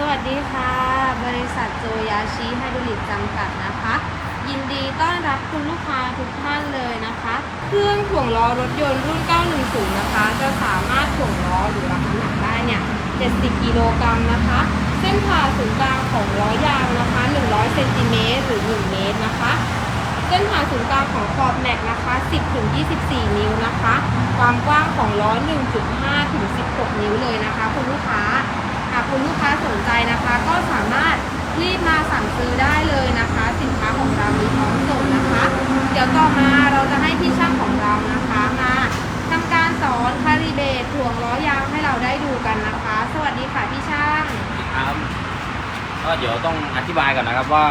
สวัสดีค่ะ บริษัทโจยาชิไฮดรลิกจำกัดนะคะ ยินดีต้อนรับคุณลูกค้าทุกท่านเลยนะคะ เครื่องถ่วงล้อรถยนต์รุ่น 910 นะคะ จะสามารถถ่วงล้อหรือรับน้ำหนักได้เนี่ย 70 กิโลกรัมนะคะ เส้นผ่าศูนย์กลางของล้อยางนะคะ 100 เซนติเมตรหรือ 1 เมตรนะคะ เส้นผ่าศูนย์กลางของขอบแม็กนะคะ 10ถึง24 นิ้วนะคะ ความกว้างของล้อ 1.5ถึง16 นิ้วเลยนะคะคุณลูกค้าากคุณลูกค้าสนใจนะคะ ก็สามารถรีบมาสั่งซื้อได้เลยนะคะ สินค้าของเรามีพร้อมส่งนะคะ เดี๋ยวต่อมาเราจะให้พี่ช่างของเรานะคะมาทำการสอนคาลิเบตถ่วงล้อยางให้เราได้ดูกันนะคะ สวัสดีค่ะพี่ช่างครับก็เดี๋ยวต้องอธิบายก่อนนะครับว่า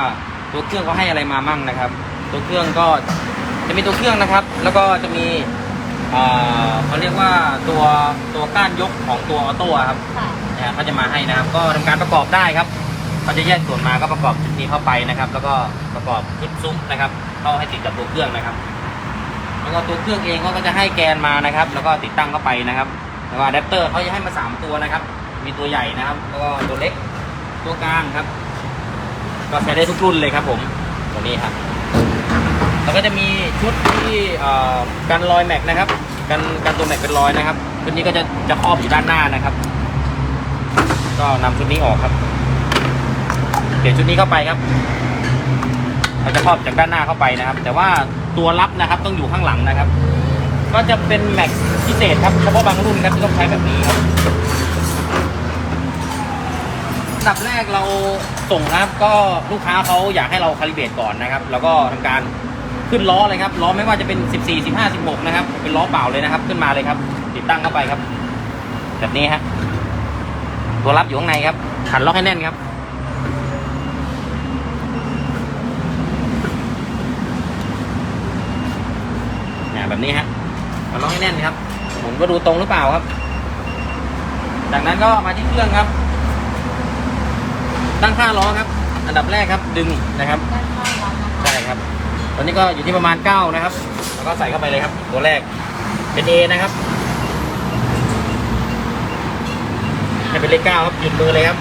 ตัวเครื่องเขาให้อะไรมามั่งนะครับ ตัวเครื่องก็จะมีตัวเครื่องนะครับ แล้วก็จะมี เอ่อเขาเรียกว่าตัวตัวก้านยกของตัวออโต้อะครับค่ะนะฮะเขาจะมาให้นะครับ ก็ทำการประกอบได้ครับเขาจะแยกส่วนมาก็ประกอบชุดนี้เข้าไปนะครับ แล้วก็ประกอบชุดซุ้มนะครับ เข้าให้ติดกับตัวเครื่องนะครับ แล้วก็ตัวเครื่องเองเขาก็จะให้แกนมานะครับ แล้วก็ติดตั้งเข้าไปนะครับแล้วก็อะแดปเตอร์เขาจะให้มาสามตัวนะครับ มีตัวใหญ่นะครับ แล้วก็ตัวเล็กตัวกลางครับ ก็ใช้ได้ทุกรุ่นเลยครับผมตัวนี้ครับ แล้วก็จะมี ชุดที่กันรอยแม็กนะครับกันกันตัวแม็กเป็นรอยนะครับชุดนี้ก็จะจะครอบอยู่ด้านหน้านะครับ ก็นำชุดนี้ออกครับ เดี๋ยวชุดนี้เข้าไปครับเราจะครอบจากด้านหน้าเข้าไปนะครับ แต่ว่าตัวรับนะครับต้องอยู่ข้างหลังนะครับ ก็จะเป็นแม็กพิเศษครับเฉพาะบางรุ่นครับที่ต้องใช้แบบนี้ครับดับแรกเราส่งครับก็ลูกค้าเขาอยากให้เราคาลิเบตก่อนนะครับ แล้วก็ทำการ ขึ้นล้อเลยครับล้อไม่ว่าจะเป็น 14 15 16 นะครับ เป็นล้อเปล่าเลยนะครับ ขึ้นมาเลยครับ ติดตั้งเข้าไปครับ แบบนี้ฮะตัวรับอยู่ข้างในครับ ขันล็อกให้แน่นครับเนี่ยแบบนี้ฮะมันล็อกให้แน่นครับหมุนว่าดูตรงหรือเปล่าครับ จากนั้นก็มาที่เครื่องครับ ตั้งค่าล้อครับ อันดับแรกครับ ดึงนะครับด้านข้างรับนะคะใช่ครับ ตอนนี้ก็อยู่ที่ประมาณ 9 นะครับ แล้วก็ใส่เข้าไปเลยครับ ตัวแรกเป็น A นะครับให้เป็นเลข9ครับหยุดมือเลยครับ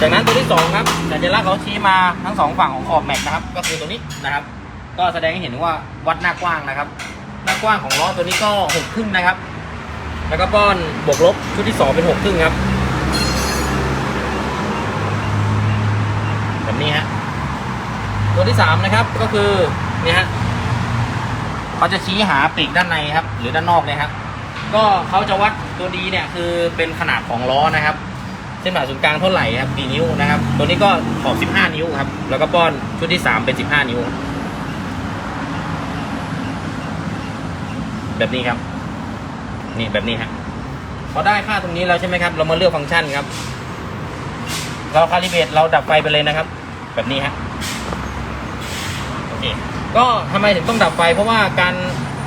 จากนั้นตัวที่2ครับสัญลักษณ์เขาชี้มาทั้งสองฝั่งของขอบแม็กนะครับ ก็คือตัวนี้นะครับ ก็แสดงให้เห็นว่าวัดหน้ากว้างนะครับ หน้ากว้างของล้อตัวนี้ก็หกครึ่งนะครับ แล้วก็ป้อนบวกลบชุดที่สองเป็นหกครึ่งครับแบบนี้ฮะตัวที่สามนะครับก็คือ นี่ยฮะเขาจะชี้หาปีกด้านในครับ หรือด้านนอกเลยครับ ก็เขาจะวัดตัวดีเนี่ยคือเป็นขนาดของล้อนะครับเส้นผ่าศูนย์กลางเท่าไหร่ครับกี่นิ้วนะครับ ตัวนี้ก็ขอบ15 นิ้วครับ แล้วก็ป้อนชุดที่สามเป็น 15 นิ้ว แบบนี้ครับ นี่แบบนี้ฮะพอได้ค่าตรงนี้แล้วใช่ไหมครับ เรามาเลือกฟังก์ชันครับ เราคาลิเบรตเราดับไฟไปเลยนะครับ แบบนี้ฮะโอเค ก็ทำไมถึงต้องดับไฟ เพราะว่าการ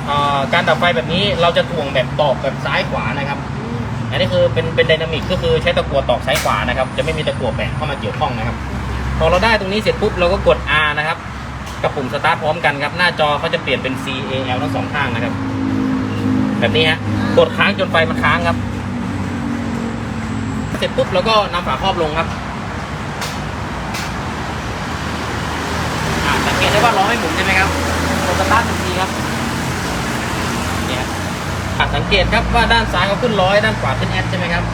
เอ่อการดับไฟแบบนี้เราจะถ่วงแบบตอกแบบซ้ายขวานะครับอืมอันนี้คือเป็นเป็นไดนามิกก็คือใช้ตะกั่วตอกซ้ายขวานะครับ จะไม่มีตะกั่วแบกเข้ามาเกี่ยวข้องนะครับ พอเราได้ตรงนี้เสร็จปุ๊บเราก็กด R นะครับ กับปุ่มสตาร์ทพร้อมกันครับ หน้าจอเขาจะเปลี่ยนเป็น C A L ทั้งสองข้างนะครับ แบบนี้ฮะกดค้างจนไฟมันค้างครับ เสร็จปุ๊บเราก็นำฝาครอบลงครับ อ่าสังเกว่าล้อไม่หมุนใช่ไหมครับกดสตาร์ทหนึ่งทีครับเนี่ยอะสังเกตครับว่าด้านซ้ายเขาขึ้นร้อยด้านขวาขึ้นแอดใช่ไหมครับ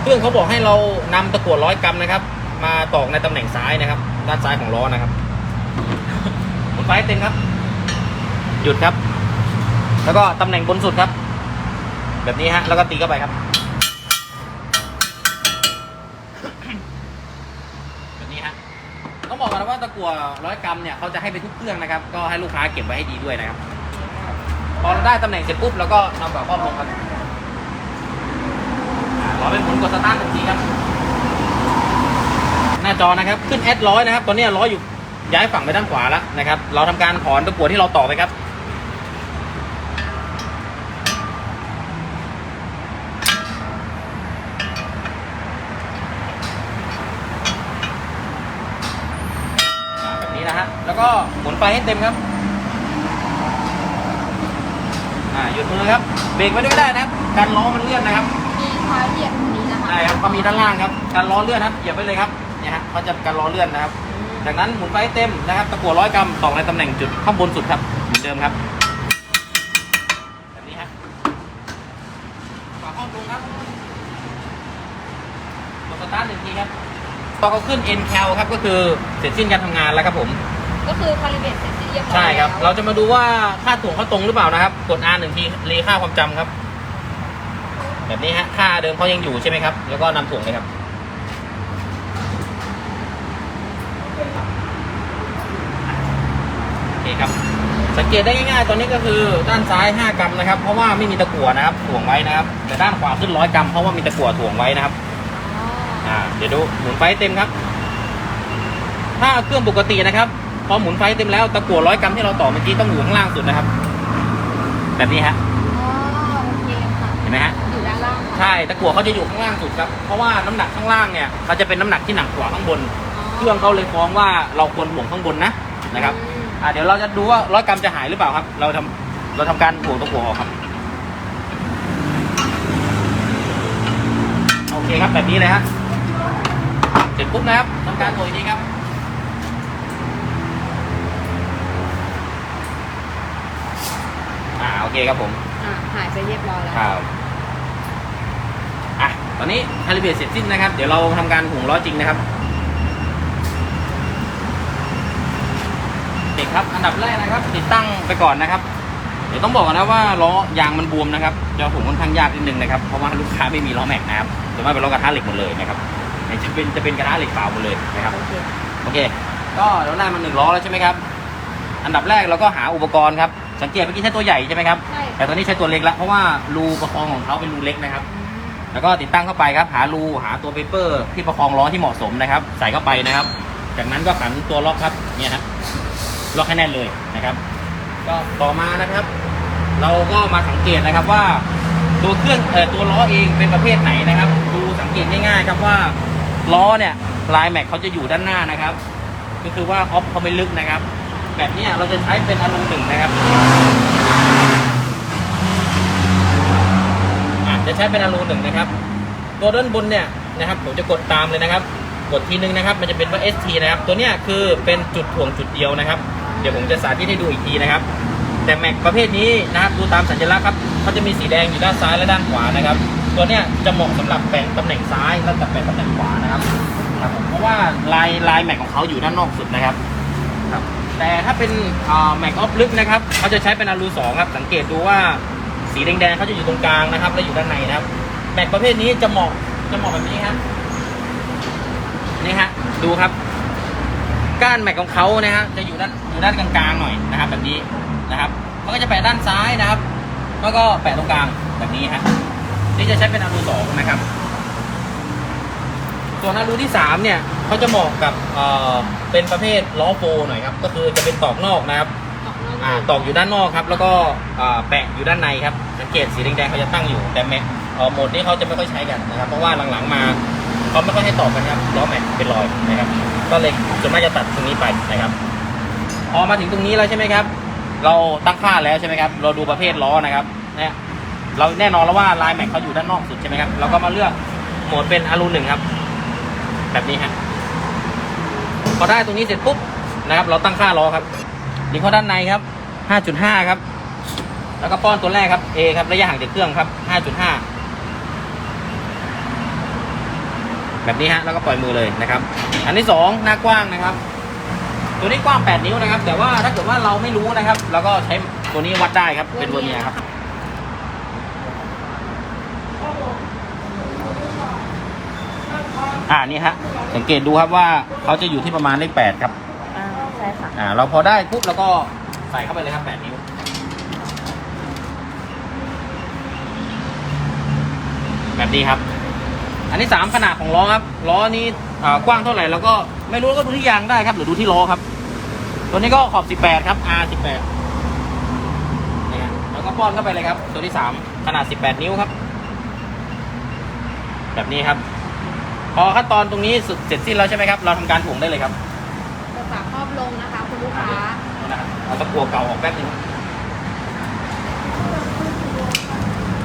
เครื่องเขาบอกให้เรานำตะกั่วร้อยกรัมนะครับ มาตอกในตำแหน่งซ้ายนะครับ ด้านซ้ายของล้อนะครับหมุนไฟให้เต็มครับ หยุดครับ แล้วก็ตำแหน่งบนสุดครับ แบบนี้ฮะแล้วก็ตีเข้าไปครับนี้ฮะ ต้องบอ กลัวร้อยกรัมเนี่ยเขาจะให้ไปทุกเครื่องนะครับ ก็ให้ลูกค้าเก็บไว้ให้ดีด้วยนะครับ พอเราได้ตำแหน่งเสร็จปุ๊บเราก็นำฝาครอบลงครับอ่าเปหมุนกดสตาร์ททันทีครับ หน้าจอนะครับขึ้นแอดร้อยนะครับ ตอนนี้ร้อยอยู่ย้ายฝั่งไปด้านขวาแล้วนะครับ เราทำการถอนตะกั่วที่เราต่อไปครับ อ่าแบบนี้นะฮะ แล้ว ก็หมุนไฟให้เต็มครับ อ่าหยุดมือครับ เบรกไว้ด้วยก็ได้นะครับการล้อมันเลื่อนนะครับมีเท้าเหยียบตรงนี้นะคะช่ครับก็มีด้านล่างครับการล้อเลื่อนครับเหยียบไปเลยครับเนี่ยฮะเขาจะการล้อเลื่อนนะครับ จากนั้นหมุนไปให้เต็มนะครับตะกั่วร้อยกรัมตอกในตำแหน่งจุดข้างบนสุดครับเหมือนเดิมครับแบบนี้ฮะฝาครอบลงครับกดสตาร์ทหนึ่งทีครับพอเขาขึ้น N c a l ครับก็คือเสร็จสิ้นการทำงานแล้วครับผม ก็คือคาลิเบรตเสร็จสิ้นเรียบร้อยใช่ครับแล้วเราจะมาดูว่าค่าถ่วงเขาตรงหรือเปล่านะครับ กด R หนึ่งทีรีค่าความจำครับ แบบนี้ฮะ ค่าเดิมเขายังอยู่ใช่ไหมครับ แล้วก็นำถ่วงเลยครับ โอเคครับ สังเกตได้ง่ายๆ ตอนนี้ก็คือด้านซ้าย 5 กรัมนะครับ เพราะว่าไม่มีตะกั่วนะครับ ถ่วงไว้นะครับ แต่ด้านขวาขึ้นร้อยกรัม เพราะว่ามีตะกั่วถ่วงไว้นะครับ อ๋ออ่า เดี๋ยวดูหมุนไฟให้เต็มครับ ถ้าเครื่องปกตินะครับ พอหมุนไฟเต็มแล้วตะกั่วร้อยกรัมที่เราต่อเมื่อกี้ต้องอยู่ข้างล่างสุดนะครับ แบบนี้ฮะอ๋อโอเคค่ะเห็นไหมฮะอยู่ด้านล่างค่ะใช่ตะกั่วเขาจะอยู่ข้างล่างสุดครับเพราะว่าน้ำหนักข้างล่างเนี่ยเขาจะเป็นน้ำหนักที่หนักกว่าข้างบน เครื่องเขาเลยฟ้องว่าเราควรห่วงข้างบนนะนะครับอืมอ่าเดี๋ยวเราจะดูว่าร้อยกรัมจะหายหรือเปล่าครับ เราทำเราทำการห่วงตะกั่วออกครับโอเคครับแบบนี้เลยฮะเสร็จปุ๊บนะครับทำการโอยนี้ครับ อ่า โอ เคครับผมอะหายไปเรียบร้อยแล้วครับอะตอนนี้คาลิเบรตเสร็จสิ้นนะครับ เดี๋ยวเราทำการหุงล้อจริงนะครับเด็กครับอันดับแรกนะครับ ติดตั้งไปก่อนนะครับ เดี๋ยวต้องบอกกันนะว่าล้อยางมันบวมนะครับจะหุงค่อนข้างยากนิดนึงนะครับเพราะว่าลูกค้าไม่มีล้อแม็กนะครับส่วนมากเป็นล้อกระทะเหล็กหมดเลยนะครับเนี่ยจะเป็นจะเป็นกระทะเหล็กเปล่าหมดเลยนะครับโอเคโอเค ก็เราได้มาหนึ่งล้อแล้วใช่ไหมครับ อันดับแรกเราก็หาอุปกรณ์ครับ สังเกตเมื่อกี้ใช้ตัวใหญ่ใช่ไหมครับ ใช่ แต่ตอนนี้ใช้ตัวเล็กแล้วเพราะว่ารูประคองของเขาเป็นรูเล็กนะครับ แล้วก็ติดตั้งเข้าไปครับ หารูหาตัวเปเปอร์ที่ประคองล้อที่เหมาะสมนะครับ ใส่เข้าไปนะครับ จากนั้นก็ขันตัวล็อกครับเนี่ยฮะล็อกให้แน่นเลยนะครับ ก็ต่อมานะครับ เราก็มาสังเกตนะครับว่า ตัวเครื่องเอ่อตัวล้อเองเป็นประเภทไหนนะครับ ดูสังเกตง่ายๆครับว่าล้อเนี่ยลายแม็กเขาจะอยู่ด้านหน้านะครับ ก็คือว่าออฟเขาไม่ลึกนะครับ แบบนี้เราจะใช้เป็นอลูหนึ่งนะครับจะใช้เป็นอลูหนึ่งนะครับ ตัวด้านบนเนี่ยนะครับผมจะกดตามเลยนะครับ กดทีนึงนะครับ มันจะเป็นว่า ST นะครับ ตัวเนี้ยคือเป็นจุดถ่วงจุดเดียวนะครับ เดี๋ยวผมจะสาธิตให้ดูอีกทีนะครับ แต่แม็กประเภทนี้นะครับดูตามสัญลักษณ์ครับเขาจะมีสีแดงอยู่ด้านซ้ายและด้านขวานะครับ ตัวเนี้ยจะเหมาะสำหรับแบ่งตำแหน่งซ้ายและแบ่งตำแหน่งขวานะครับครับเพราะว่าลายลายแม็กของเขาอยู่ด้านนอกสุดนะครับครับ แต่ถ้าเป็นแม็กออฟลึกนะครับเขาจะใช้เป็นอลูสองครับ สังเกตดูว่าสีแดงๆเขาจะอยู่ตรงกลางนะครับ และอยู่ด้านในนะครับ แม็กประเภทนี้จะเหมาะจะเหมาะแบบนี้ครับนี่ฮะดูครับ ก้านแม็กของเขานะฮะจะอยู่ด้านอยู่ด้านกลางๆหน่อยนะครับ แบบนี้นะครับมันก็จะแปะด้านซ้ายนะครับแล้วก็แปะตรงกลางแบบนี้ฮะนี่จะใช้เป็นอลูสองนะครับ ส่วนอลูที่สามเนี่ยเขาจะเหมาะกับเอ่อเป็นประเภทล้อโฟหน่อยครับก็คือจะเป็นตอกนอกนะครับออกนอกอ่าตอกอยู่ด้านนอกครับ แล้วก็อ่าแปะอยู่ด้านในครับสังเกตสีแดงๆเขาจะตั้งอยู่แต่แม็กเอ่อโหมดนี้เขาจะไม่ค่อยใช้กันนะครับ เพราะว่าหลังๆมาเขาไม่ค่อยให้ตอกกันครับล้อแม็กเป็นรอยนะครับ ก็เลยส่วนมากจะตัดตรงนี้ไปนะครับพอมาถึงตรงนี้แล้วใช่ไหมครับ เราตั้งค่าแล้วใช่ไหมครับ เราดูประเภทล้อนะครับเนี่ยเราแน่นอนแล้วว่าลายแม็กเขาอยู่ด้านนอกสุดใช่ไหมครับเราก็มาเลือกโหมดเป็นอลูหนึ่งครับ แบบนี้ฮะพอได้ตรงนี้เสร็จปุ๊บนะครับ เราตั้งค่าล้อครับดึงเข้าด้านในครับ 5.5 ครับ แล้วก็ป้อนตัวแรกครับ A ครับระยะห่างจากเครื่องครับ 5.5 แบบนี้ฮะแล้วก็ปล่อยมือเลยนะครับ อันที่สองหน้ากว้างนะครับ ตัวนี้กว้าง 8 นิ้วนะครับ แต่ว่าถ้าเกิดว่าเราไม่รู้นะครับเราก็ใช้ตัวนี้วัดได้ครับเป็นเวเนียครับ อ่านี่ฮะสังเกตดูครับว่าเขาจะอยู่ที่ประมาณเลข8ครับอ่าใช่ค่ะอ่าเราพอได้ปุ๊บเราก็ใส่เข้าไปเลยครับ8นิ้วแบบนี้ครับ อันที่สามขนาดของล้อครับล้อนี้อ่ากว้างเท่าไหร่เราก็ไม่รู้ก็ดูที่ยางได้ครับ หรือดูที่ล้อครับ ตัวนี้ก็ขอบ18ครับ R 18นี่ฮะแล้วก็ป้อนเข้าไปเลยครับ ตัวที่สามขนาด18นิ้วครับ แบบนี้ครับ พอขั้นตอนตรงนี้สุดเสร็จสิ้นแล้วใช่ไหมครับ เราทำการถุงได้เลยครับจะฝาครอบลงนะคะคุณลูกค้านะครับเอาตะกัวเก่าออกแป๊บนึง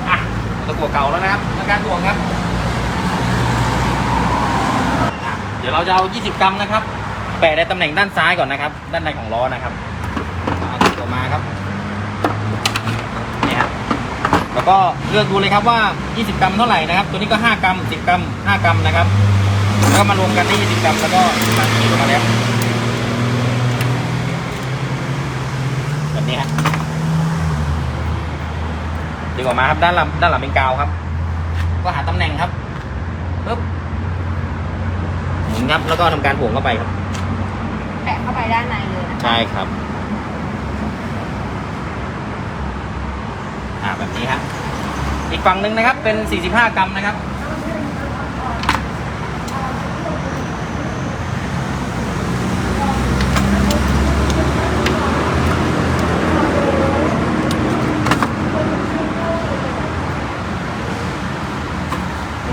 อะตะกัวเก่าแล้วนะครับทำการถ่วงครับเดี๋ยวเราจะเอา 20 กรัมนะครับ แปะในตำแหน่งด้านซ้ายก่อนนะครับ ด้านในของล้อนะครับ แล้วก็เลือกดูเลยครับว่า 20 กรัมเท่าไหร่นะครับ ตัวนี้ก็ 5 กรัม 10 กรัม 5 กรัมนะครับ แล้วก็มารวมกันได้ 20 กรัม แล้วก็มาขีดออกมาแล้วแบบนี้ฮะดีกว่ามาครับด้านหลังด้านหลังเป็นกาวครับ ก็หาตำแหน่งครับปึ๊บหมุนครับแล้วก็ทำการห่วงเข้าไปครับ แปะเข้าไปด้านในเลยนะคะ ใช่ครับ อ่า แบบนี้ครับอีกฝั่งหนึ่งนะครับเป็น 45 กรัมนะครับ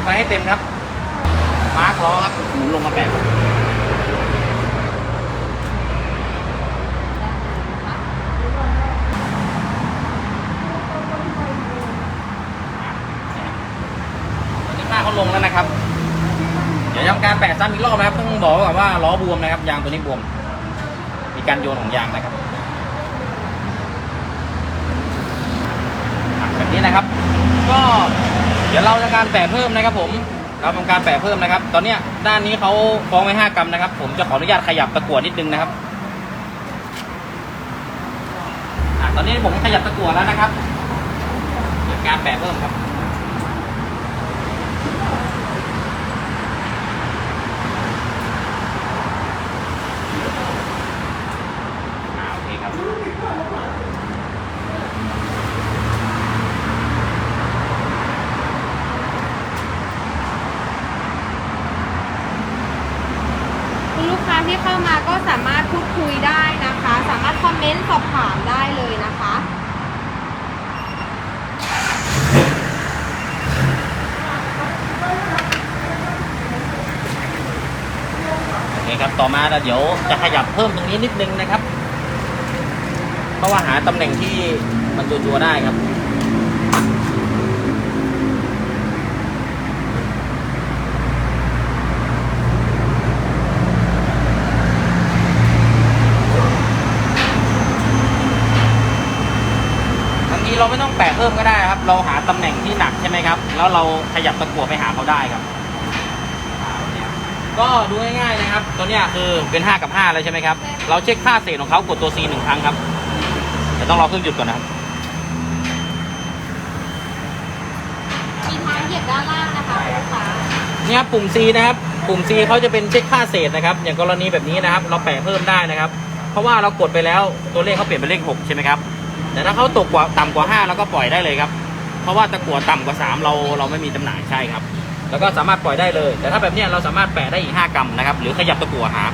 ไปให้เต็มครับ มาร์คล้อครับหมุนลงมาแปะ ตอนนี้ผ้าเขาลงแล้วนะครับ เดี๋ยวทำการ แปะซ้ำอีกรอบนะครับต้องบอกว้ก่อนว่าล้อบวมนะครับยางตัวนี้บวม มีการโยนของยางนะครับแบบนี้นะครับ ก็เดี๋ยวเราทำการแปะเพิ่มนะครับผมเราทำการแปะเพิ่มนะครับ ตอนเนี้ด้านนี้เขาฟ้องไว้5กรัมนะครับ ผมจะขออนุญาตขยับตะกั่วนิดนึงนะครับตอนนี้ผมขยับตะกั่วแล้วนะครับการแปะเพิ่มครับ อ่าโอเคครับ คุณลูกค้าที่เข้ามาก็สามารถ พูดคุยได้นะคะ สามารถคอมเมนต์สอบถามได้เลยนะคะโอเคครับต่อมาเดี๋ยวจะขยับเพิ่มตรงนี้นิดนึงนะครับ เพราะว่าหาตำแหน่งที่มันจัวๆได้ครับางทีเราไม่ต้อง แปะเพิ่มก็ได้ครับ เราหาตำแหน่งที่หนักใช่ไหมครับ แล้วเราขยับตะกั่วไปหาเขาได้ครับ ก็ดูง่ายๆนะครับ ตัวเนี้ยคือเป็น 5 กับ 5 แล้วใช่ไหมครับ เราเช็คค่าเศษของเขากดตัว C หนึ่งครั้งครับแต่ต้องรอเครื่องหยุดก่อนนะครับ มีเท้าเหยียบด้านล่างนะคะคุณลูกค้าเนี่ยครับปุ่ม C นะครับ ปุ่ม C เขาจะเป็นเช็คค่าเศษนะครับ อย่างกรณีแบบนี้นะครับ เราแปะเพิ่มได้นะครับ เพราะว่าเรากดไปแล้วตัวเลขเขาเปลี่ยนเป็นเลข 6 ใช่ไหมครับ แต่ถ้าเขาตกกว่าต่ำกว่า5เราก็ปล่อยได้เลยครับ เพราะว่าตะกั่วต่ำกว่า 3 เราเราไม่มีจำหน่ายใช่ครับ แล้วก็สามารถปล่อยได้เลย แต่ถ้าแบบเนี้ยเราสามารถแปะได้อีก 5 กรัมนะครับ หรือขยับตะกั่วหา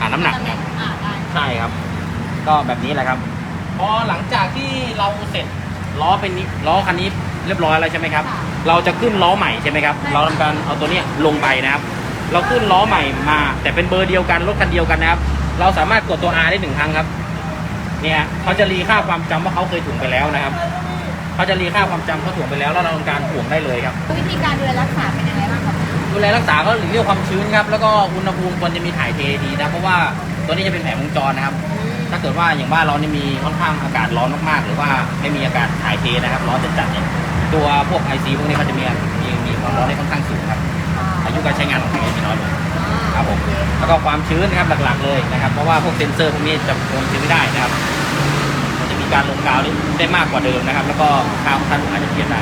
หาน้ำหนักนะครับอ่าได้ใช่ครับ ก็แบบนี้แหละครับ พอหลังจากที่เราเสร็จล้อเป็นนี้ล้อคันนี้เรียบร้อยแล้วใช่ไหมครับค่ะเราจะขึ้นล้อใหม่ใช่ไหมครับใช่เราทำการเอาตัวเนี้ยลงไปนะครับ เราขึ้นล้อใหม่มา แต่เป็นเบอร์เดียวกันรถคันเดียวกันนะครับ เราสามารถกดตัว R ได้หนึ่งครั้งครับ เนี่ยเขาจะรีค่าความจำว่าเขาเคยถ่วงไปแล้วนะครับเขาจะรีค่าความจำเขาถ่วงไปแล้วแล้วเราทำการถ่วงได้เลยครับ วิธีการดูแลรักษาเป็นยังไงบ้างคะดูแลรักษาก็หลีกเลี่ยงความชื้นครับแล้วก็อุณหภูมิควรจะมีถ่ายเทดีนะเพราะว่าตัวนี้จะเป็นแผงวงจรนะครับ ถ้าเกิดว่าอย่างบ้านเรานี่มีค่อนข้างอากาศร้อนมากๆ หรือว่าไม่มีอากาศถ่ายเทนะครับร้อนจัดๆเนี่ยตัวพวกไอซีพวกนี้เขาจะมีมีมีความร้อนได้ค่อนข้างสูงครับอายุการใช้งานของเขาจะมีน้อยลง ครับผมแล้วก็ความชื้นนะครับหลักๆเลยนะครับ เพราะว่าพวกเซ็นเซอร์พวกนี้จะควบชื้นไม่ได้นะครับ มันจะมีการลงกาวได้มากกว่าเดิมนะครับ แล้วก็ค่าของท่านอาจจะเพี้ยนได้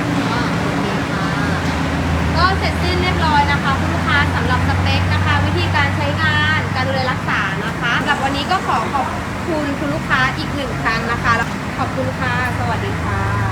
ก็เสร็จสิ้นเรียบร้อยนะคะคุณลูกค้าสำหรับสเปคนะคะ วิธีการใช้งานการดูแลรักษานะคะสำหรับวันนี้ก็ขอขอบคุณคุณลูกค้าอีกหนึ่งครั้งนะคะขอบคุณค่ะสวัสดีค่ะ